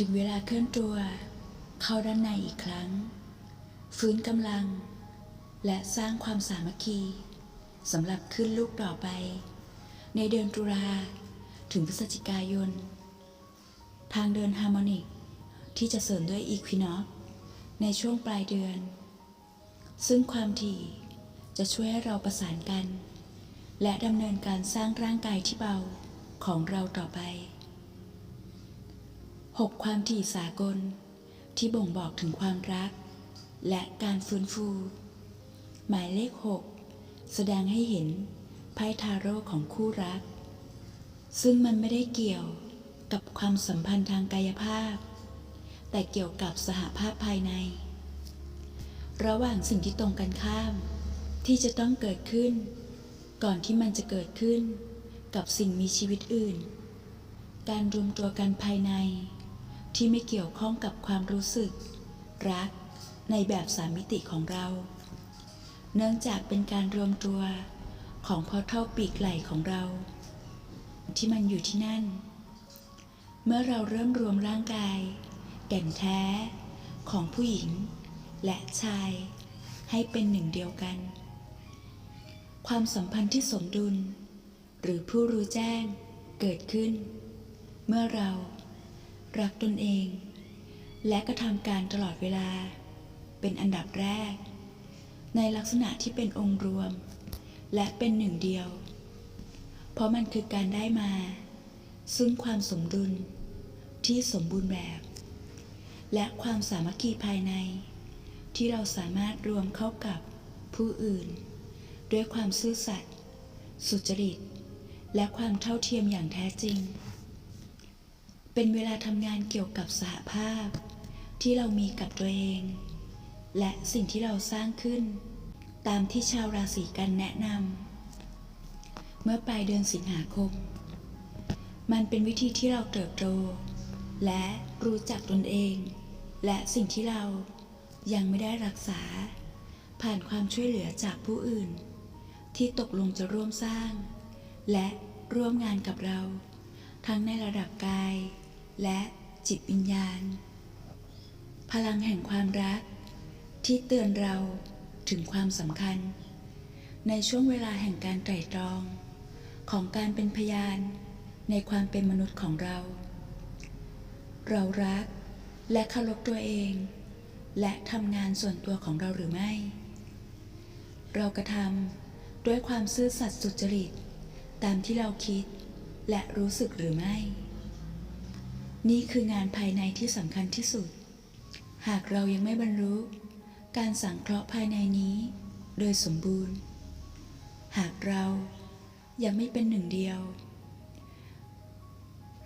ถึงเวลาเคลื่อนตัว เข้าด้านในอีกครั้ง ฟื้นกำลัง และสร้างความสามัคคีสำหรับขึ้นลูกต่อไป ในเดือนตุลาถึงพฤศจิกายน ทางเดินฮาร์โมนิก ที่จะเสริมด้วยอีควินอกในช่วงปลายเดือน ซึ่งความถี่จะช่วยให้เราประสานกัน และดำเนินการสร้างร่างกายที่เบาของเราต่อไป 6 ความถี่สากล ที่บ่งบอกถึงความรัก และการฟื้นฟู หมายเลข 6 แสดงให้เห็นไพ่ทาโร่ของคู่รัก ซึ่งมันไม่ได้เกี่ยวกับความสัมพันธ์ทางกายภาพ แต่เกี่ยวกับสหภาพภายใน ระหว่างสิ่งที่ตรงกันข้าม ที่จะต้องเกิดขึ้น ก่อนที่มันจะเกิดขึ้นกับสิ่งมีชีวิตอื่น การรวมตัวกันภายใน ที่ไม่เกี่ยวข้องกับความรู้สึก รักในแบบสามมิติของเรา เนื่องจากเป็นการรวมตัวของพอเท่าปีกไหล่ของเรา ที่มันอยู่ที่นั่น เมื่อเราเริ่มรวมร่างกาย แก่นแท้ของผู้หญิง และชาย ให้เป็นหนึ่งเดียวกัน ความสัมพันธ์ที่สมดุล หรือผู้รู้แจ้งเกิดขึ้น เมื่อเรา รักตนเอง และกระทำการตลอดเวลา เป็นอันดับแรก ในลักษณะที่เป็นองค์รวม และเป็นหนึ่งเดียว เพราะมันคือการได้มา ซึ่งความสมดุลที่สมบูรณ์แบบ และความสามัคคีภายใน ที่เราสามารถรวมเข้ากับผู้อื่น ด้วยความซื่อสัตย์สุจริต และความเท่าเทียมอย่างแท้จริง เป็นเวลาทำงานเกี่ยวกับสหภาพ ที่เรามีกับตัวเอง และสิ่งที่เราสร้างขึ้น ตามที่ชาวราศีกันแนะนำเมื่อปลายเดือนสิงหาคม มันเป็นวิธีที่เราเติบโต และรู้จักตนเอง และสิ่งที่เรายังไม่ได้รักษา ผ่านความช่วยเหลือจากผู้อื่น ที่ตกลงจะร่วมสร้าง และร่วมงานกับเรา ทั้งในระดับกาย และจิตวิญญาณ พลังแห่งความรัก ที่เตือนเราถึงความสำคัญ ในช่วงเวลาแห่งการไตร่ตรอง ของการเป็นพยานในความเป็นมนุษย์ของเรา เรารักและเคารพตัวเอง และทำงานส่วนตัวของเราหรือไม่ เรากระทำด้วยความซื่อสัตย์สุจริต ตามที่เราคิดและรู้สึกหรือไม่ นี่คืองานภายในที่สำคัญที่สุด หากเรายังไม่บรรลุ การสังเคราะห์ภายในนี้ โดยสมบูรณ์ หากเรายังไม่เป็นหนึ่งเดียว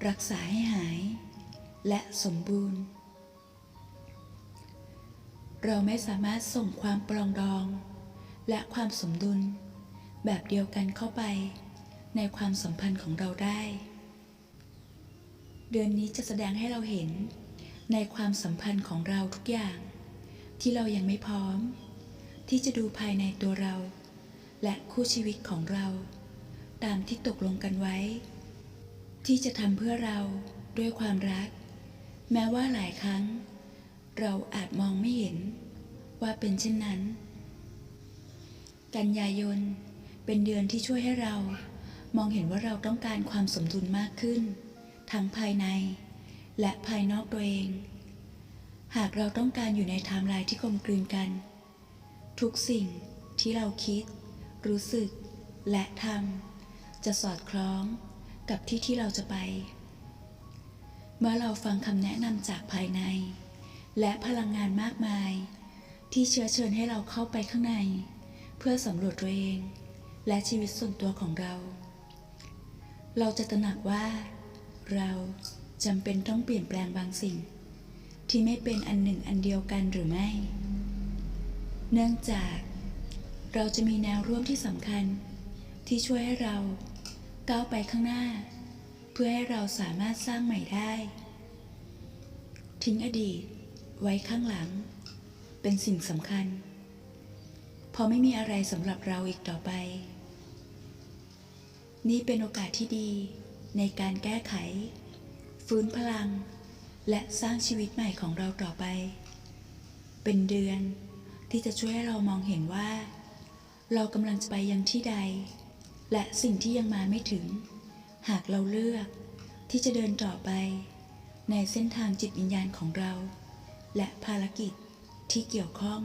รักษาให้หาย และสมบูรณ์ เราไม่สามารถส่งความปรองดอง และความสมดุล แบบเดียวกันเข้าไปในความสัมพันธ์ของเราได้ เดือนนี้จะแสดงให้เราเห็นในความสัมพันธ์ของเราทุกอย่าง ที่เรายังไม่พร้อม ที่จะดูภายในตัวเรา และคู่ชีวิตของเรา ตามที่ตกลงกันไว้ ที่จะทำเพื่อเราด้วยความรัก แม้ว่าหลายครั้ง เราอาจมองไม่เห็นว่าเป็นเช่นนั้น กันยายนเป็นเดือนที่ช่วยให้เรามองเห็นว่าเราต้องการความสมดุลมากขึ้น ทั้งภายใน และภายนอกตัวเอง หากเราต้องการอยู่ในไทม์ไลน์ที่กลมกลืนกัน ทุกสิ่งที่เราคิด รู้สึก และทำจะสอดคล้องกับที่ที่เราจะไป เมื่อเราฟังคำแนะนำจากภายใน และพลังงานมากมาย ที่เชื้อเชิญให้เราเข้าไปข้างใน เพื่อสำรวจตัวเอง และชีวิตส่วนตัวของเรา เราจะตระหนักว่า เราจำเป็นต้องเปลี่ยนแปลงบางสิ่ง ที่ไม่เป็นอันหนึ่งอันเดียวกันหรือไม่ เนื่องจากเราจะมีแนวร่วมที่สำคัญ ที่ช่วยให้เราก้าวไปข้างหน้า เพื่อให้เราสามารถสร้างใหม่ได้ ทิ้งอดีตไว้ข้างหลัง เป็นสิ่งสำคัญพราะไม่มีอะไรสำหรับเราอีกต่อไป นี่เป็นโอกาสที่ดี ในการแก้ไข ฟื้นพลัง และสร้างชีวิตใหม่ของเราต่อไป เป็นเดือนที่จะช่วยให้เรามองเห็นว่า เรากำลังจะไปยังที่ใด และสิ่งที่ยังมาไม่ถึง หากเราเลือกที่จะเดินต่อไป ในเส้นทางจิตวิญญาณของเรา และภารกิจที่เกี่ยวข้อง